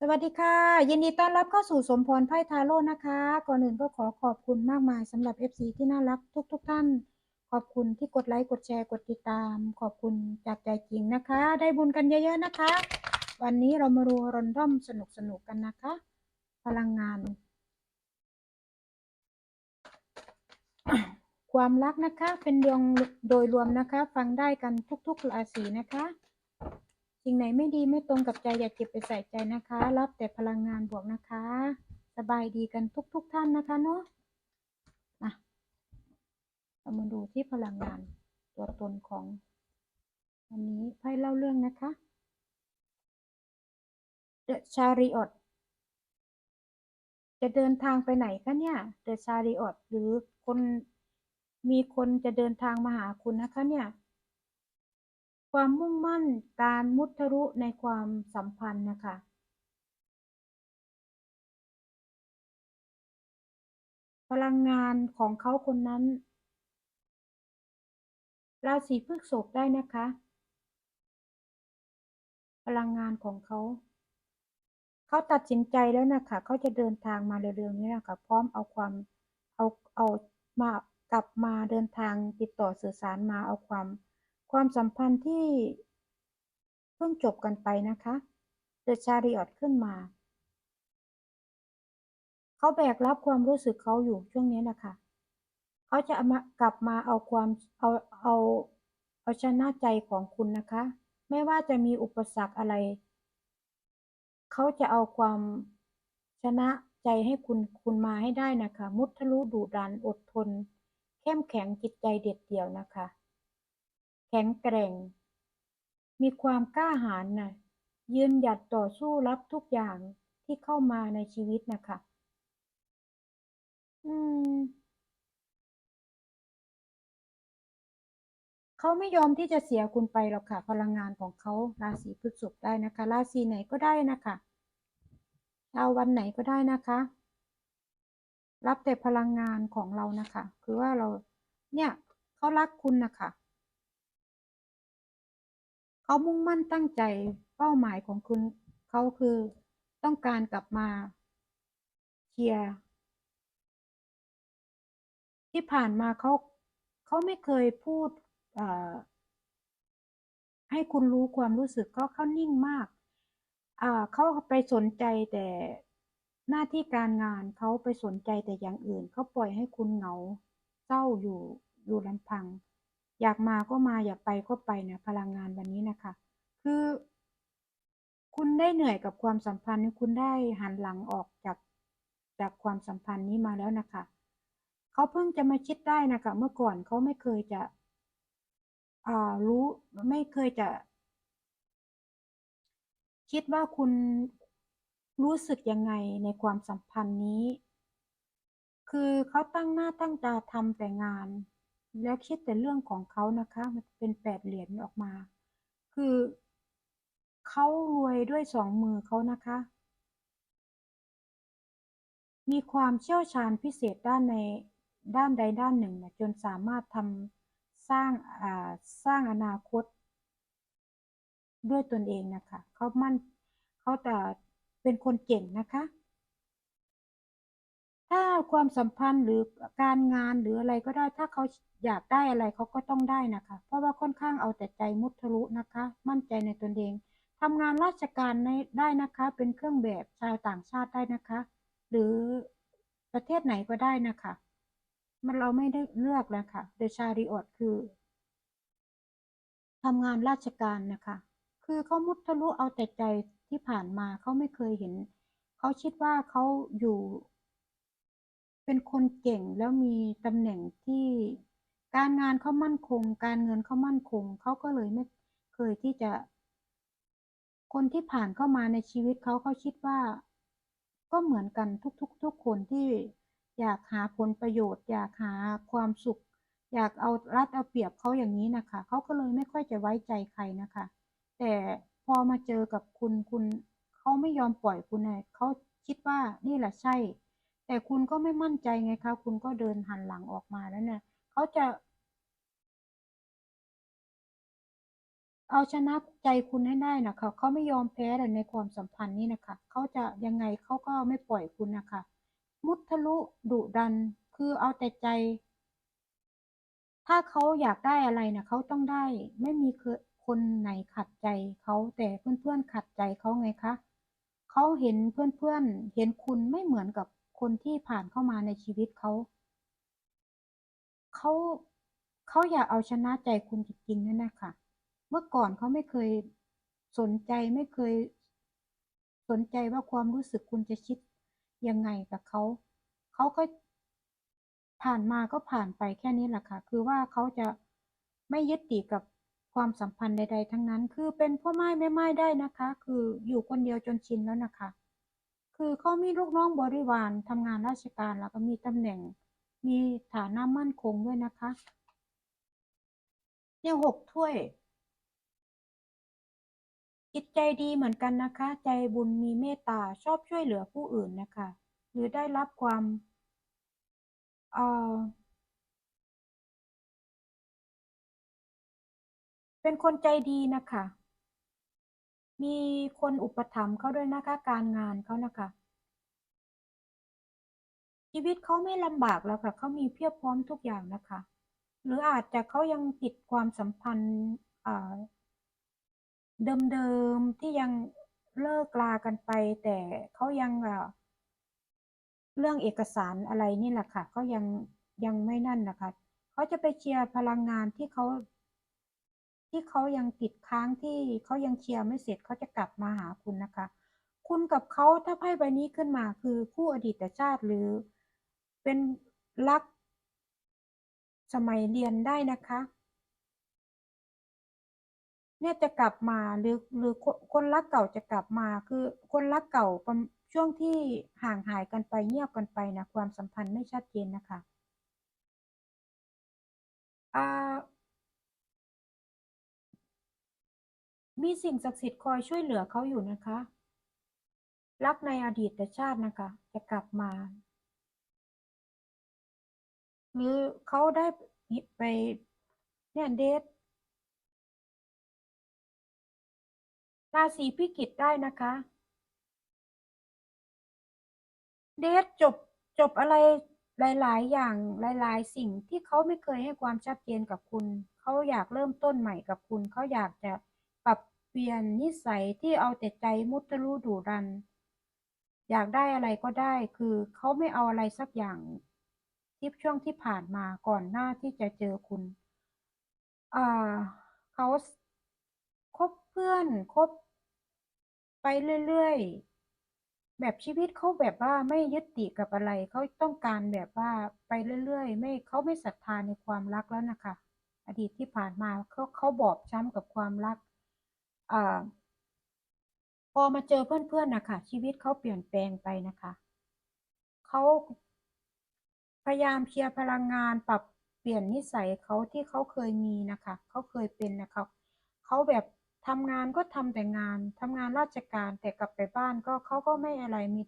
สวัสดีค่ะ ยินดีต้อนรับเข้าสู่สมพรไพ่ทาโร่นะคะ ก่อนอื่นก็ขอขอบคุณมากมายสำหรับ FC ที่น่ารักทุกๆทท่าน ขอบคุณที่กดไลค์กดแชร์กดติดตาม ขอบคุณจากใจจริงนะคะ ได้บุญกันเยอะๆนะคะ วันนี้เรามารูรอนด้อมสนุกๆกันนะคะ พลังงาน ความรักนะคะเป็นดวงโดยรวมนะคะ ฟังได้กันทุกๆราศีนะคะ สิ่งไหนไม่ดีไม่ตรงกับใจอย่าเก็บไปใส่ใจนะคะ รับแต่พลังงานบวกนะคะ สบายดีกันทุก ๆทท่านนะคะเนาะมาเรามาดูที่พลังงานตัวตนของวันนี้ไพ่เล่าเรื่องนะคะ The Chariot จะเดินทางไปไหนคะเนี่ย The Chariot หรือคนมีคนจะเดินทางมาหาคุณนะคะเนี่ย ความมุ่งมั่นการมุทะรุในความสัมพันธ์นะคะพลังงานของเขาคนนั้น ราศีพฤษภได้นะคะ พลังงานของเขา เขาตัดสินใจแล้วนะคะเขาจะเดินทางมาเร็วๆนี้นะคะพร้อมเอาความเอาเอามากลับมาเดินทางติดต่อสื่อสารมาเอาความ ความสัมพันธ์ที่เพิ่งจบกันไปนะคะเดอะชาริออตขึ้นมา เขาแบกรับความรู้สึกเขาอยู่ช่วงนี้นะคะเขาจะมากลับมาเอาความเอาเอาเอาชนะใจของคุณนะคะ ไม่ว่าจะมีอุปสรรคอะไร เขาจะเอาความชนะใจให้คุณคุณมาให้ได้นะคะ มุทะลุดุดันอดทน เข้มแข็งจิตใจเด็ดเดี่ยวนะคะ แข็งแกร่ง มีความกล้าหาญนะยืนหยัดต่อสู้รับทุกอย่างที่เข้ามาในชีวิตนะคะ อืม เขาไม่ยอมที่จะเสียคุณไปหรอกค่ะ พลังงานของเขาราศีพฤษภได้นะคะ ราศีไหนก็ได้นะคะชาววันไหนก็ได้นะคะ รับแต่พลังงานของเรานะคะ คือว่าเรา เนี่ย เขารักคุณนะคะ เขามุ่งมั่นตั้งใจเป้าหมายของคุณเขาคือต้องการกลับมาเชียร์ที่ผ่านมาเขาเขาไม่เคยพูดให้คุณรู้ความรู้สึกเขาเขานิ่งมากเขาไปสนใจแต่หน้าที่การงานเขาไปสนใจแต่อย่างอื่นเขาปล่อยให้คุณเหงาเศร้าอยู่อยู่ลำพัง อยากมาก็มาอยากไปก็ไปเนี่ยพลังงานวันนี้นะคะ คือ คุณได้เหนื่อยกับความสัมพันธ์คุณได้หันหลังออกจากจากความสัมพันธ์นี้มาแล้วนะคะเขาเพิ่งจะมาคิดได้นะคะ เมื่อก่อนเขาไม่เคยจะอ่ารู้ไม่เคยจะ คิดว่าคุณรู้สึกยังไงในความสัมพันธ์นี้ คือเขาตั้งหน้าตั้งตาทำแต่งาน แล้วคิดแต่เรื่องของเขานะคะ มันเป็นแปดเหรียญออกมา คือเขารวยด้วยสองมือเขานะคะ มีความเชี่ยวชาญพิเศษด้านในด้านใดด้านหนึ่งนะจนสามารถทำสร้างสร้างอนาคต ด้วยตนเองนะคะเขามั่นเขาแต่เป็นคนเก่งนะคะ ถ้าความสัมพันธ์หรือการงานหรืออะไรก็ได้ ถ้าเขาอยากได้อะไรเขาก็ต้องได้นะคะ เพราะว่าค่อนข้างเอาแต่ใจมุทะลุนะคะ มั่นใจในตนเองทำงานราชการได้นะคะ เป็นเครื่องแบบชาวต่างชาติได้นะคะ หรือประเทศไหนก็ได้นะคะ มันเราไม่ได้เลือกแล้วค่ะเดชาริออดคือทำงานราชการนะคะ คือเขามุทะลุเอาแต่ใจที่ผ่านมาเขาไม่เคยเห็น เขาคิดว่าเขาอยู่ เป็นคนเก่งแล้วมีตำแหน่งที่การงานเขามั่นคง การเงินเขามั่นคง เขาก็เลยไม่เคยที่จะ คนที่ผ่านเข้ามาในชีวิตเขาเขาคิดว่า ก็เหมือนกันทุกๆทุกคนที่อยากหาผลประโยชน์ อยากหาความสุข อยากเอารัดเอาเปรียบเขาอย่างนี้นะคะเขาก็เลยไม่ค่อยจะไว้ใจใครนะคะ แต่พอมาเจอกับคุณคุณเขาไม่ยอมปล่อยคุณเลยเขาคิดว่านี่แหละใช่ แต่คุณก็ไม่มั่นใจไงคะ คุณก็เดินหันหลังออกมาแล้วเนี่ยเขาจะ เอาชนะใจคุณให้ได้นะคะเขาไม่ยอมแพ้แในความสัมพันธ์นี้นะคะเขาจะยังไงเขาก็ไม่ปล่อยคุณนะคะ มุทะลุดุดันคือเอาแต่ใจ ถ้าเขาอยากได้อะไรนะเขาต้องได้ ไม่มีคนไหนขัดใจเขาแต่เพื่อนๆขัดใจเขาไงคะเขาเห็นเพื่อนๆเห็นคุณไม่เหมือนกับ คนที่ผ่านเข้ามาในชีวิตเขาเขาเขาอยากเอาชนะใจคุณจริงๆนั่นนะคะเมื่อก่อนเขาไม่เคยสนใจไม่เคย สนใจว่าความรู้สึกคุณจะคิดยังไงกับเขาเขาก็ผ่านมาก็ผ่านไปแค่นี้แหละค่ะ คือว่าเขาจะไม่ยึดติดกับความสัมพันธ์ใด ๆ ทั้งนั้น คือเป็นพ่อไม้แม่ไม้ได้นะคะ คืออยู่คนเดียวจนชินแล้วนะคะ คือเขามีลูกน้องบริวารทำงานราชการแล้วก็มีตำแหน่ง มีฐานะมั่นคงด้วยนะคะ เนี่ยหกถ้วย จิตใจดีเหมือนกันนะคะ ใจบุญมีเมตตาชอบช่วยเหลือผู้อื่นนะคะ หรือได้รับความเอ่อเป็นคนใจดีนะคะ มีคนอุปถัมภ์เขาด้วยนะคะ การงานเขานะคะ ชีวิตเขาไม่ลำบากแล้วค่ะ เขามีเพียบพร้อมทุกอย่างนะคะ หรืออาจจะเขายังติดความสัมพันธ์อ่าเดิมๆที่ยังเลิกลากันไป แต่เขายังอ่าเรื่องเอกสารอะไรนี่แหละค่ะ ก็ยังยังไม่นั่นนะคะ เขาจะไปเชียร์พลังงานที่เขา ที่เขายังติดค้างที่เขายังเชียร์ไม่เสร็จเขาจะกลับมาหาคุณนะคะ คุณกับเขาถ้าไพ่ใบนี้ขึ้นมาคือคู่อดีตชาติหรือ เป็นรัก สมัยเรียนได้นะคะ เนี่ยจะกลับมาหรือหรือคนคนรักเก่าจะกลับมาคือคนรักเก่าช่วงที่ห่างหายกันไปเงียบกันไปนะความสัมพันธ์ไม่ชัดเจนนะคะอ่า มีสิ่งศักดิ์สิทธิ์คอยช่วยเหลือเขาอยู่นะคะ รักในอดีตชาตินะคะ จะกลับมา หรือเขาได้ไปเนี่ยเดทราศีพิจิกได้นะคะ เดทจบจบอะไรหลาย ๆ อย่างหลาย ๆ สิ่งที่เขาไม่เคยให้ความชัดเจนกับคุณ เขาอยากเริ่มต้นใหม่กับคุณ เขาอยากจะ ปรับเปลี่ยนนิสัยที่เอาแต่ใจมุทะลุดุดัน อยากได้อะไรก็ได้ คือเขาไม่เอาอะไรสักอย่างที่ช่วงที่ผ่านมาก่อนหน้าที่จะเจอคุณอ่าเขาคบเพื่อนคบไปเรื่อยๆ แบบชีวิตเขาแบบว่าไม่ยึดติดกับอะไร เขาต้องการแบบว่าไปเรื่อยๆ ไม่เขาไม่ศรัทธาในความรักแล้วนะคะ อดีตที่ผ่านมาเขาเขาบอบช้ำกับความรัก พอมาเจอเพื่อนๆนะคะชีวิตเขาเปลี่ยนแปลงไปนะคะเขาพยายามเคลียร์พลังงานปรับเปลี่ยนนิสัยเขาที่เขาเคยมีนะคะเขาเคยเป็นนะคะเขาแบบทำงานก็ทำแต่งานทำงานราชการแต่กลับไปบ้านก็เขาก็ไม่อะไรมี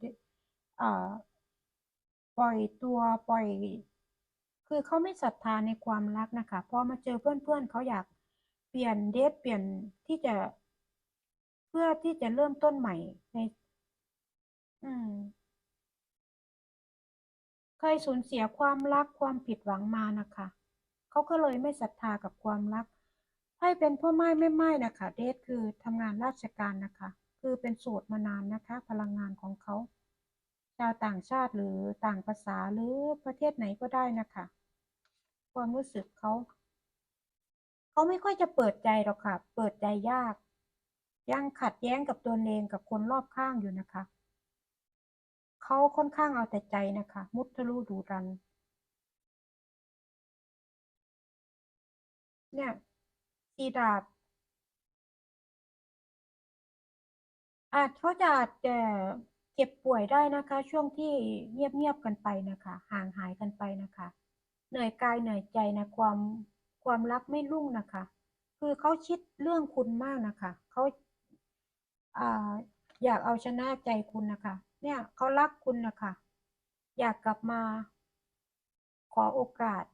ปล่อยตัวปล่อย คือเขาไม่ศรัทธาในความรักนะคะพอมาเจอเพื่อนๆเขาอยากเปลี่ยนเดทเปลี่ยนที่จะ เพื่อที่จะเริ่มต้นใหม่ในอืมเคยสูญเสียความรักความผิดหวังมานะคะ เขาก็เลยไม่ศรัทธากับความรักไพ่เป็นพ่อไม้ไม่ไม้นะคะ เดทคือทำงานราชการนะคะ คือเป็นโสดมานานนะคะ พลังงานของเขาชาวต่างชาติหรือต่างภาษาหรือประเทศไหนก็ได้นะคะ ความรู้สึกเขา เขาไม่ค่อยจะเปิดใจหรอกค่ะ เปิดใจยาก ยังขัดแย้งกับตัวเองกับคนรอบข้างอยู่นะคะ เขาค่อนข้างเอาแต่ใจนะคะ มุทะลุดุดัน เนี่ยสีดาบ อาจเขาจะอาจจะเจ็บป่วยได้นะคะ ช่วงที่เงียบๆกันไปนะคะ ห่างหายกันไปนะคะ เหนื่อยกายเหนื่อยใจนะความความรักไม่รุ่งนะคะ คือเขาคิดเรื่องคุณมากนะคะ เขา อยากเอาชนะใจคุณนะคะเนี่ยเขารักคุณนะคะอยากกลับมา ขอโอกาส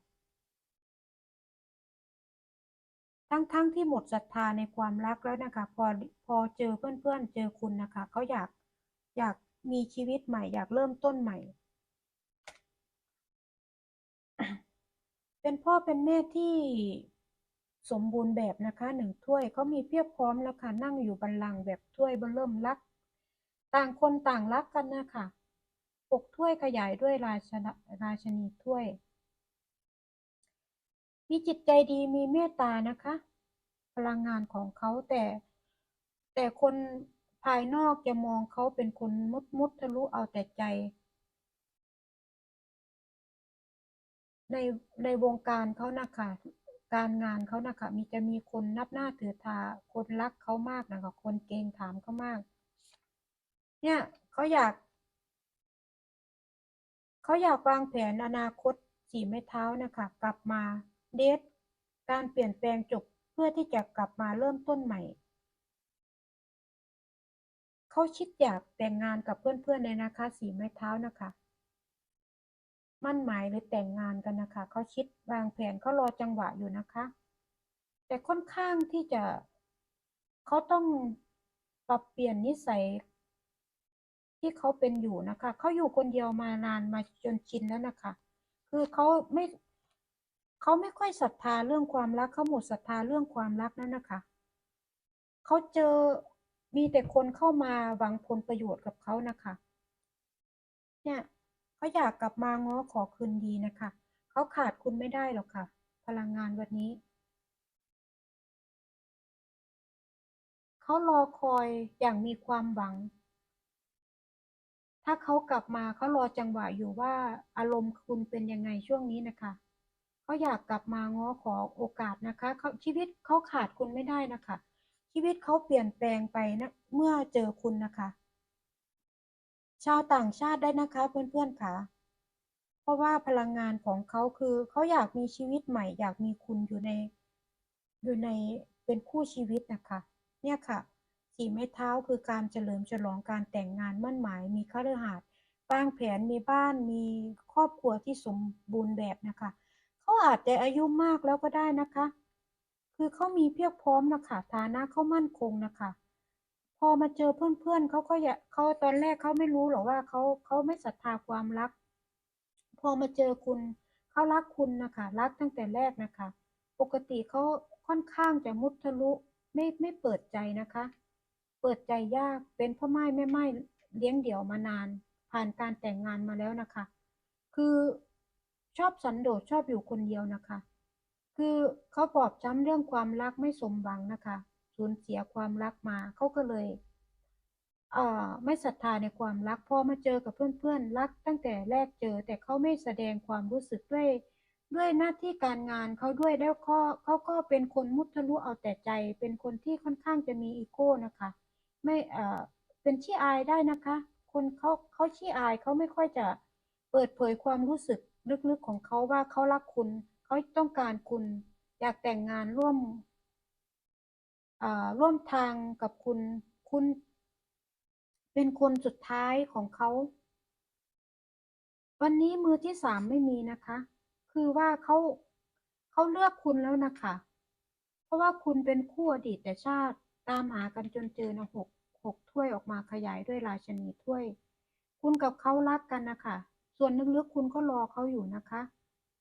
ททั้งๆทที่หมดศรัทธาในความรักแล้วนะคะ พอพอเจอเพื่อนๆเจอคุณนะคะเขาอยากอยากมีชีวิตใหม่ อยากเริ่มต้นใหม่ เป็นพ่อเป็นแม่ที่ สมบูรณ์แบบนะคะหนึ่งถ้วยเขามีเพียบพร้อมแล้วค่ะนั่งอยู่บัลลังแบบถ้วยเบอร์เริ่มรัก ต่างคนต่างรักกันนะคะปกถ้วยขยายด้วยราชนะราชนีถ้วย มีจิตใจดีมีเมตตานะคะ พลังงานของเขาแต่ แต่คนภายนอกจะมองเขาเป็นคนมุดมุดทะลุเอาแต่ใจ ในในวงการเขานะคะ การงานเขานะคะมีจะมีคนนับหน้าถือตาคนรักเขามากนะคะคนเกรงถามเขามาก เนี่ยเขาอยากเขาอยากวางแผนอนาคตสี่ไม้เท้านะคะกลับมาเดทการเปลี่ยนแปลงจบเพื่อที่จะกลับมาเริ่มต้นใหม่เขาคิดอยากแต่งงานกับเพื่อนๆเลยนะคะ สี่ไม้เท้านะคะ มั่นหมายหรือแต่งงานกันนะคะเขาคิดวางแผนเขารอจังหวะอยู่นะคะ แต่ค่อนข้างที่จะเขาต้องปรับเปลี่ยนนิสัย ที่เขาเป็นอยู่นะคะเขาอยู่คนเดียวมานานมาจนชินแล้วนะคะ คือเขาไม่เขาไม่ค่อยศรัทธาเรื่องความรักเขาหมดศรัทธาเรื่องความรักนั่นนะคะเขาเจอมีแต่คนเข้ามาหวังผลประโยชน์กับเขานะคะ เนี่ย เขาอยากกลับมาง้อขอคืนดีนะคะเขาขาดคุณไม่ได้หรอกค่ะ พลังงานวันนี้เขารอคอยอย่างมีความหวัง ถ้าเขากลับมาเขารอจังหวะอยู่ว่าอารมณ์คุณเป็นยังไงช่วงนี้นะคะเขาอยากกลับมาง้อขอโอกาสนะคะเขาชีวิตเขาขาดคุณไม่ได้นะคะ ชีวิตเขาเปลี่ยนแปลงไปนะเมื่อเจอคุณนะคะ ชาวต่างชาติได้นะคะเพื่อนๆค่ะ เพราะว่าพลังงานของเขาคือเขาอยากมีชีวิตใหม่ อยากมีคุณอยู่ในอยู่ในเป็นคู่ชีวิตนะคะ เนี่ยค่ะ สี่ไม้เท้าคือการเฉลิมฉลองการแต่งงานมั่นหมาย มีคฤหาสน์วางแผนมีบ้านมีครอบครัวที่สมบูรณ์แบบนะคะเขาอาจจะอายุมากแล้วก็ได้นะคะ คือเขามีเพียบพร้อมนะคะฐานะเขามั่นคงนะคะ อมาเจอเพื่อนๆเขาก็อยาเขาตอนแรกเขาไม่รู้หรอกว่าเขาเขาไม่ศรัทธาความรัก พอมาเจอคุณเขารักคุณนะคะรักตั้งแต่แรกนะคะ ปกติเขาค่อนข้างจะมุทะลุไม่ไม่เปิดใจนะคะ เปิดใจยากเป็นพ่อไม้แม่ไม้เลี้ยงเดี่ยวมานาน ผ่านการแต่งงานมาแล้วนะคะ คือชอบสันโดษชอบอยู่คนเดียวนะคะ คือเขาบอบช้ำเรื่องความรักไม่สมหวังนะคะ สูญเสียความรักมาเขาก็เลยเอ่อไม่ศรัทธาในความรักพอมาเจอกับเพื่อนๆรัก ตั้งแต่แรกเจอแต่เขาไม่แสดงความรู้สึกด้วย ด้วยหน้าที่การงานเขาด้วยแล้วก็เขาก็เป็นคนมุทะลุเอาแต่ใจ เป็นคนที่ค่อนข้างจะมีอีโก้นะคะ ไม่เอ่อเป็นขี้อายได้นะคะ คนเขาเขาขี้อายเขาไม่ค่อยจะเปิดเผยความรู้สึกลึกๆของเขาว่าเขารักคุณเขาต้องการคุณ อยากแต่งงานร่วม ร่วมทางกับคุณคุณเป็นคนสุดท้ายของเขา วันนี้มือที่สามไม่มีนะคะ คือว่าเขาเขาเลือกคุณแล้วนะคะ เพราะว่าคุณเป็นคู่อดีตแต่ชาติตามหากันจนเจอนะหกหกถ้วยออกมาขยายด้วยราชนีถ้วย คุณกับเขารักกันนะคะ ส่วนลึกๆคุณก็รอเขาอยู่นะคะ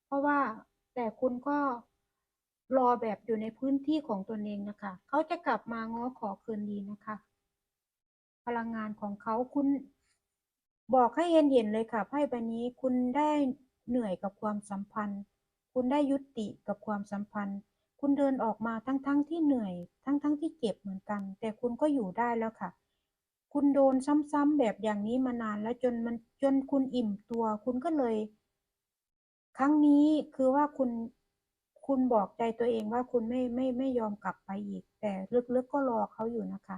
เพราะว่าแต่คุณก็ รอแบบอยู่ในพื้นที่ของตนเองนะคะ เขาจะกลับมาง้อขอคืนดีนะคะ พลังงานของเขาคุณบอกให้เย็นเย็นเลยค่ะไพ่ใบนี้คุณได้เหนื่อยกับความสัมพันธ์ คุณได้ยุติกับความสัมพันธ์ คุณเดินออกมาทั้งๆทที่เหนื่อย ทั้งๆทที่เจ็บเหมือนกัน แต่คุณก็อยู่ได้แล้วค่ะ คุณโดนซ้ำๆแบบอย่างนี้มานานแล้วจนมันจนคุณอิ่มตัว คุณก็เลย ครั้งนี้คือว่าคุณ คุณบอกใจตัวเองว่าคุณไม่ไม่ไม่ยอมกลับไปอีก แต่ลึกๆก็รอเขาอยู่นะคะ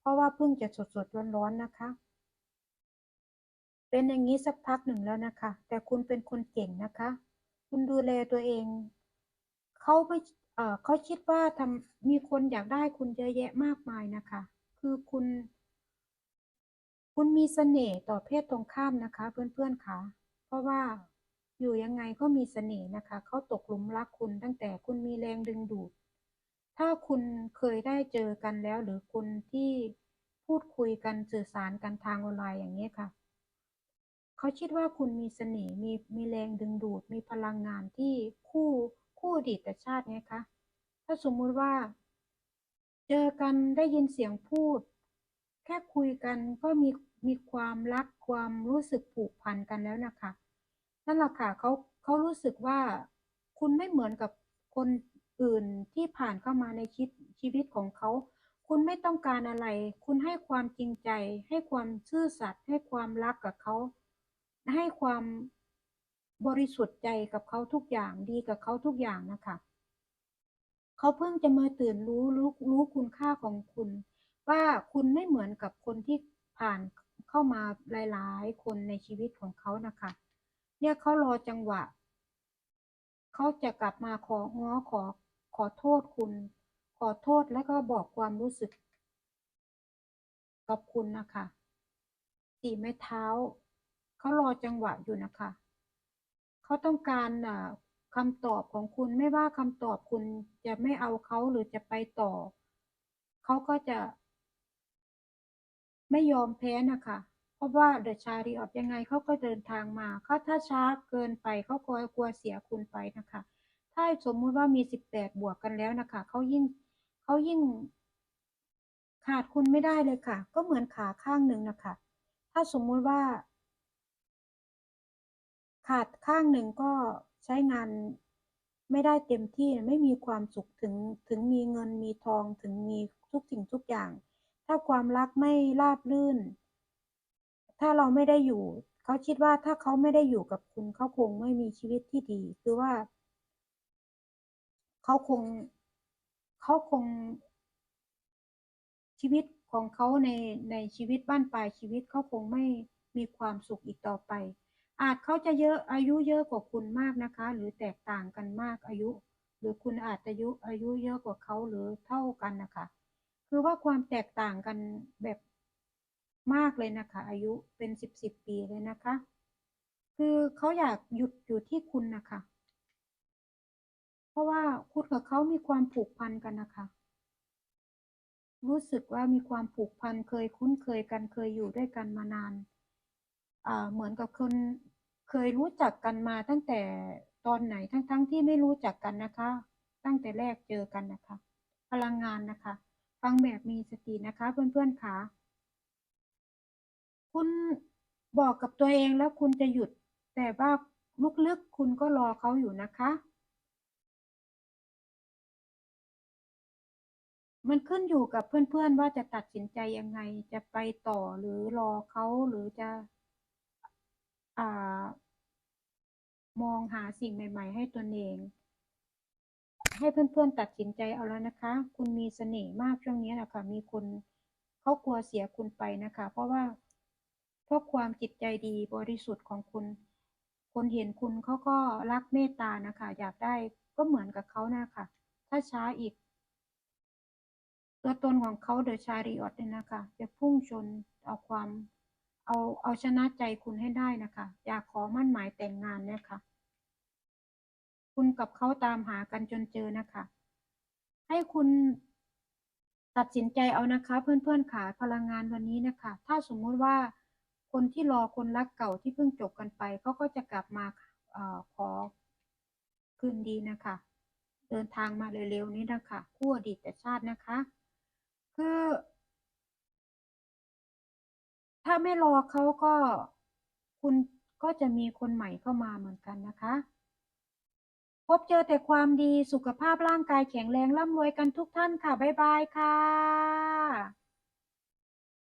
เพราะว่าเพิ่งจะสดๆร้อนๆนะคะ เป็นอย่างนี้สักพักหนึ่งแล้วนะคะ แต่คุณเป็นคนเก่งนะคะ คุณดูแลตัวเองเขาไม่เออเขาคิดว่าทำมีคนอยากได้คุณเยอะแยะมากมายนะคะ คือคุณ คุณมีเสน่ห์ต่อเพศตรงข้ามนะคะ เพื่อนๆค่ะเพราะว่า อยู่ยังไงก็มีเสน่ห์นะคะ เขาตกหลุมรักคุณตั้งแต่คุณมีแรงดึงดูด ถ้าคุณเคยได้เจอกันแล้ว หรือคุณที่พูดคุยกันสื่อสารกันทางออนไลน์อย่างนี้ค่ะ เขาคิดว่าคุณมีเสน่ห์ มีมีแรงดึงดูด มีพลังงานที่คู่คู่อดีตชาติไงคะ ถ้าสมมุติว่า เจอกันได้ยินเสียงพูด แค่คุยกันก็มีมีความรักความรู้สึกผูกพันกันแล้วนะคะ นั่นแหละค่ะเขาเขารู้สึกว่าคุณไม่เหมือนกับคนอื่นที่ผ่านเข้ามาในชีวิตชีวิตของเขา คุณไม่ต้องการอะไร คุณให้ความจริงใจ ให้ความซื่อสัตย์ให้ความรักกับเขา ให้ความบริสุทธิ์ใจกับเขาทุกอย่างดีกับเขาทุกอย่างนะคะเขาเพิ่งจะมาตื่นรู้รู้รู้คุณค่าของคุณ ว่าคุณไม่เหมือนกับคนที่ผ่านเข้ามาหลาย ๆ คนในชีวิตของเขานะคะ เนี่ยเขารอจังหวะ เขาจะกลับมาของ้อขอขอโทษคุณ ขอโทษแล้วก็บอกความรู้สึกกับคุณนะคะสี่ไม้เท้า เขารอจังหวะอยู่นะคะ เขาต้องการอ่าคำตอบของคุณไม่ว่าคำตอบคุณจะไม่เอาเขาหรือจะไปต่อ เขาก็จะ ไม่ยอมแพ้นะคะ ราะว่าเดอะชาริออตยังไงเขาก็เดินทางมาเขาถ้าช้าเกินไปเขากลัวกลัวเสียคุณไปนะคะ ถ้าสมมุติว่ามีสิบแปดบวกกันแล้วนะคะเขายิ่งเขายิ่งขาดคุณไม่ได้เลยค่ะ ก็เหมือนขาข้างหนึ่งนะคะ ถ้าสมมุติว่า ขาดข้างหนึ่งก็ใช้งานไม่ได้เต็มที่ไม่มีความสุขถึงถึงมีเงินมีทองถึงมีทุกสิ่งทุกอย่าง ถ้าความรักไม่ราบรื่น ถ้าเราไม่ได้อยู่ เขาคิดว่าถ้าเขาไม่ได้อยู่กับคุณเขาคงไม่มีชีวิตที่ดี คือว่า เขาคง เขาคง ชีวิตของเขาในในชีวิตบ้านปลายชีวิตเขาคงไม่มีความสุขอีกต่อไป อาจเขาจะเยอะอายุเยอะกว่าคุณมากนะคะ หรือแตกต่างกันมากอายุ หรือคุณอาจจะอายุอายุเยอะกว่าเขาหรือเท่ากันนะคะ คือว่าความแตกต่างกันแบบ มากเลยนะคะ อายุเป็นสิบสิบปีเลยนะคะ คือเขาอยากหยุดอยู่ที่คุณนะคะ เพราะว่าคุณกับเขามีความผูกพันกันนะคะ รู้สึกว่ามีความผูกพันเคยคุ้นเคยกันเคยอยู่ด้วยกันมานานอ่าเหมือนกับคนเคยรู้จักกันมาตั้งแต่ตอนไหนทั้งๆทที่ไม่รู้จักกันนะคะ ตั้งแต่แรกเจอกันนะคะ พลังงานนะคะ ฟังแบบมีสตินะคะเพื่อนๆค่ะ คุณบอกกับตัวเองแล้วคุณจะหยุด แต่ว่าลึกๆคุณก็รอเขาอยู่นะคะ มันขึ้นอยู่กับเพื่อนๆว่าจะตัดสินใจยังไง จะไปต่อหรือรอเขาหรือจะอ่ามองหาสิ่งใหม่ ๆ ให้ตนเอง ให้เพื่อนๆตัดสินใจเอาแล้วนะคะ คุณมีเสน่ห์มากช่วงนี้นะคะมีคนเขากลัวเสียคุณไปนะคะ เพราะว่า เพราะความจิตใจดีบริสุทธิ์ของคุณ คนเห็นคุณเขาก็รักเมตตานะคะ อยากได้ก็เหมือนกับเขานะคะ ถ้าช้าอีก ตัวตนของเขาเดอะชาริออตเนี่ยนะคะ จะพุ่งชนเอาความเอาเอาชนะใจคุณให้ได้นะคะ อยากขอมั่นหมายแต่งงานเนี่ยค่ะ คุณกับเขาตามหากันจนเจอนะคะ ให้คุณตัดสินใจเอานะคะ เพื่อนๆขาพลังงานวันนี้นะคะ ถ้าสมมุติว่า คนที่รอคนรักเก่าที่เพิ่งจบกันไปเขาก็จะกลับมาอขอคืนดีนะคะ เดินทางมาเร็วๆนี้นะคะคู่อดีตชาตินะคะ คือ ถ้าไม่รอเขาก็คุณก็จะมีคนใหม่เข้ามาเหมือนกันนะคะ พบเจอแต่ความดีสุขภาพร่างกายแข็งแรงร่ำรวยกันทุกท่านค่ะ บ๊ายบายค่ะ